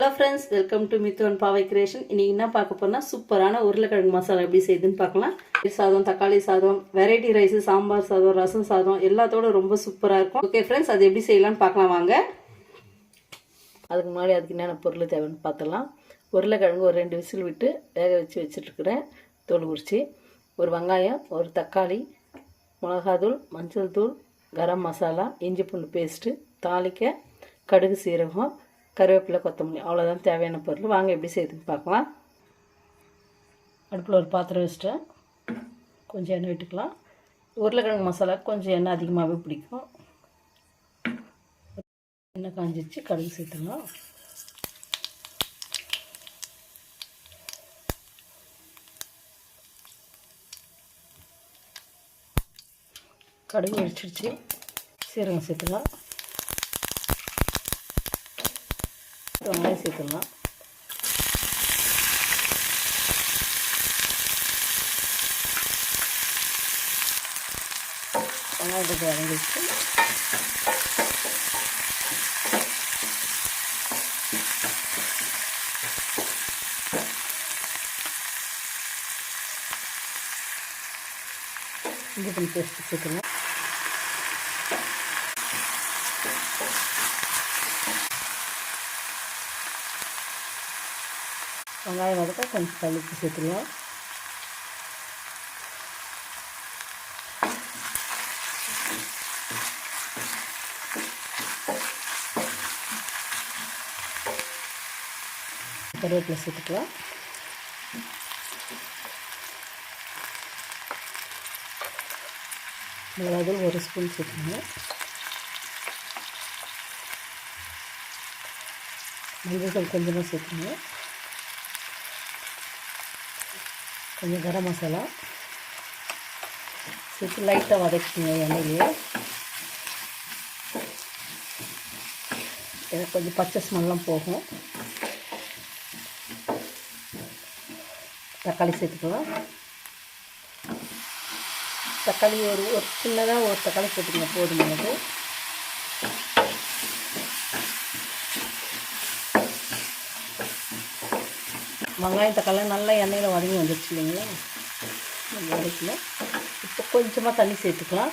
Hello friends welcome to Mithuvan Paavai creation இன்னைக்கு என்ன பார்க்க போனால் சூப்பரான உருளைக்கிழங்கு மசாலா எப்படி செய்யுதுன்னு பார்க்கலாம். சாதம் தக்காளி சாதம் வெரைட்டி ரைஸ் சாம்பார் சாதம் ரசம் சாதம் எல்லாத்தோட ரொம்ப சூப்பராக இருக்கும். ஓகே ஃப்ரெண்ட்ஸ் அது எப்படி செய்யலாம்னு பார்க்கலாம் வாங்க. அதுக்கு முன்னாடி அதுக்கு என்னென்ன பொருள் தேவைன்னு பார்த்தலாம் உருளைக்கிழங்கு ஒரு ரெண்டு விசில் விட்டு வேக வச்சு வச்சுட்ருக்குறேன். தோல் உரிச்சு. ஒரு வெங்காயம் ஒரு தக்காளி மிளகாத்தூள் மஞ்சள் தூள் கரம் மசாலா இஞ்சி பூண்டு பேஸ்ட்டு தாளிக்க கடுகு சீரகம் கருவேப்பிலை கொத்தமல்லி அவ்வளோதான் தேவையான பொருள். வாங்க எப்படி செய்யுதுன்னு பார்க்கலாம். அடுப்பில் ஒரு பாத்திரம் வச்சுட்டேன். கொஞ்சம் எண்ணெய் விட்டுக்கலாம். உருளைக்கிழங்கு மசாலா கொஞ்சம் எண்ணெய் அதிகமாகவே பிடிக்கும். எண்ணெய் காஞ்சிச்சு கடுகு சேர்த்துக்கலாம் கடுகு வெடிச்சிருச்சு. சீரகம் சேர்த்துக்கலாம் வெங்காயம் சேர்த்துக்கலாம் வெங்காயத்துக்கு வதங்கிச்சு இஞ்சி பண்ணி பேஸ்ட்டு சேர்த்துக்கலாம் வெங்காயம் வதக்க கொஞ்சம் கழுத்து சேர்த்துக்கலாம் கருவேப்பிலை சேர்த்துக்கலாம். மிளகாதூள் ஒரு ஸ்பூன் சேர்த்துக்கணும் மஞ்சள் கொஞ்சமாக சேர்த்துக்கணும் கொஞ்சம் கரம் மசாலா. சேர்த்து லைட்டாக வதக்கிங்க எண்ணெயிலேயே எனக்கு கொஞ்சம் பச்சை ஸ்மெல்லாம் போகும். தக்காளி சேர்த்துக்கலாம். தக்காளி ஒரு ஒரு சின்னதாக ஒரு தக்காளி சேர்த்துக்கங்க எனக்கு வெங்காயம் தக்காளி நல்லா எண்ணெயில் வதங்கி வந்துடுச்சு இல்லைங்களா? நம்ம இப்போ கொஞ்சமாக தண்ணி சேர்த்துக்கலாம்.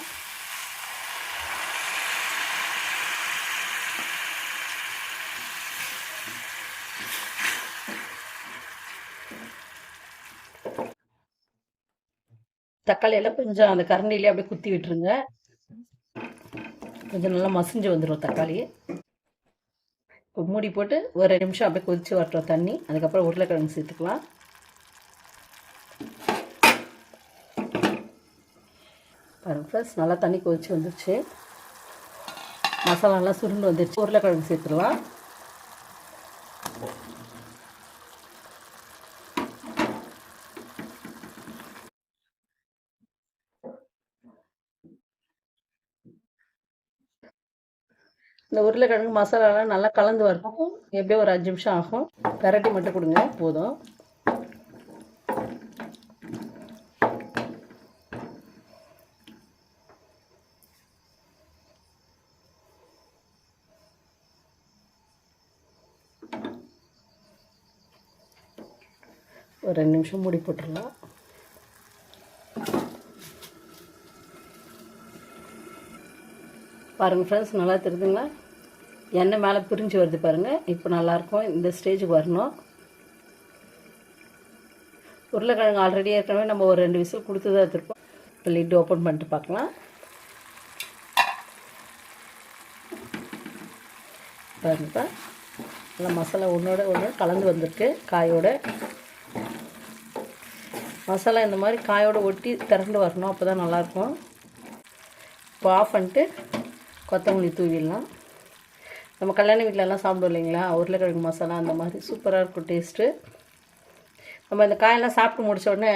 தக்காளி எல்லாம் கொஞ்சம் அந்த கரண்டிலே அப்படியே குத்தி விட்டுருங்க. கொஞ்சம் நல்லா மசிஞ்சு வந்துடும் தக்காளி. மூடி போட்டு ஒரு நிமிஷம் அப்படியே கொதித்து வரட்டும் தண்ணி. அதுக்கப்புறம் உருளைக்கிழங்கு சேர்த்துக்கலாம். பாருங்க ஃப்ரெண்ட்ஸ் நல்லா தண்ணி கொதித்து வந்துருச்சு. மசாலாலாம் சுருண்டு வந்துருச்சு. உருளைக்கிழங்கு சேர்த்துக்கலாம் இந்த உருளைக்கிழங்கு மசாலாலாம் நல்லா கலந்து வரணும் எப்படியும் ஒரு அஞ்சு நிமிஷம் ஆகும். பெரட்டி மட்டும் கொடுங்க போதும். ஒரு ரெண்டு நிமிஷம் மூடி போட்டுடலாம். பாருங்கள் ஃப்ரெண்ட்ஸ் நல்லா தெரியுதுங்களா? எண்ணெய் மேலே பிரிஞ்சு வருது பாருங்கள் இப்போ நல்லாயிருக்கும். இந்த ஸ்டேஜுக்கு வரணும். உருளைக்கிழங்கு ஆல்ரெடி ஏற்கனவே நம்ம ஒரு ரெண்டு விசில் கொடுத்து தான் எடுத்துருப்போம். இப்போ லிட் ஓப்பன் பண்ணிட்டு பார்க்கலாம். பாருங்கப்பா நல்லா மசாலா ஒன்றோட ஒன்று கலந்து வந்திருக்கு காயோட. மசாலா இந்த மாதிரி காயோட ஒட்டி திறந்து வரணும். அப்போ தான் நல்லாயிருக்கும். இப்போ ஆஃப் பண்ணிட்டு கொத்தமல்லி தூவிடலாம். நம்ம கல்யாண வீட்டிலலாம் சாப்பிடுவோம் இல்லைங்களா? உருளைக்கிழங்கு மசாலா அந்த மாதிரி சூப்பராக இருக்கும் டேஸ்ட்டு நம்ம இந்த காயெல்லாம் சாப்பிட்டு முடிச்ச உடனே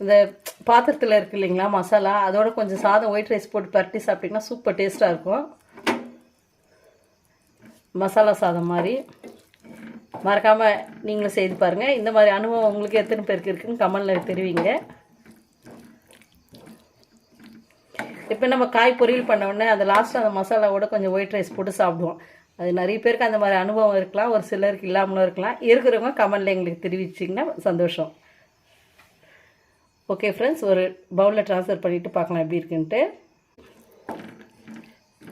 இந்த பாத்திரத்தில் இருக்குது இல்லைங்களா மசாலா அதோட கொஞ்சம் சாதம் ஒயிட் ரைஸ் போட்டு பரட்டி சாப்பிட்டிங்கன்னா சூப்பர் டேஸ்ட்டாக இருக்கும். மசாலா சாதம் மாதிரி. மறக்காமல் நீங்களும் செய்து பாருங்கள் இந்த மாதிரி அனுபவம் உங்களுக்கு எத்தனை பேருக்கு இருக்குன்னு கமெண்டில் தெரிவிங்க. இப்போ நம்ம காய் பொரியல் பண்ண உடனே அந்த லாஸ்ட்டில் அந்த மசாலாவோட கொஞ்சம் ஒயிட் ரைஸ் போட்டு சாப்பிடுவோம். அது நிறைய பேருக்கு அந்த மாதிரி அனுபவம் இருக்கலாம் ஒரு சிலருக்கு இல்லாமலும் இருக்கலாம். இருக்கிறவங்க கமெண்டில் எங்களுக்கு தெரிவிச்சிங்கன்னா சந்தோஷம். ஓகே ஃப்ரெண்ட்ஸ் ஒரு பவுலில் ட்ரான்ஸ்ஃபர் பண்ணிவிட்டு பார்க்கலாம் எப்படி இருக்குன்ட்டு.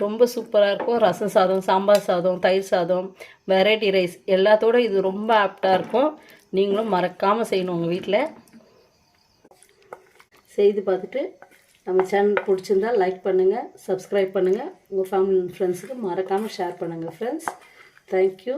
ரொம்ப சூப்பராக இருக்கும். ரசம் சாதம் சாம்பார் சாதம் தயிர் சாதம் வெரைட்டி ரைஸ் எல்லாத்தோட இது ரொம்ப ஆப்டாக இருக்கும். நீங்களும் மறக்காமல் செய்யணும் உங்கள் வீட்டில் செய்து பார்த்துட்டு நம்ம சேனல் பிடிச்சிருந்தா லைக் பண்ணுங்கள் சப்ஸ்கிரைப் பண்ணுங்கள் உங்கள் ஃபேமிலி ஃப்ரெண்ட்ஸுக்கு மறக்காமல் ஷேர் பண்ணுங்கள் ஃப்ரெண்ட்ஸ் தேங்க்யூ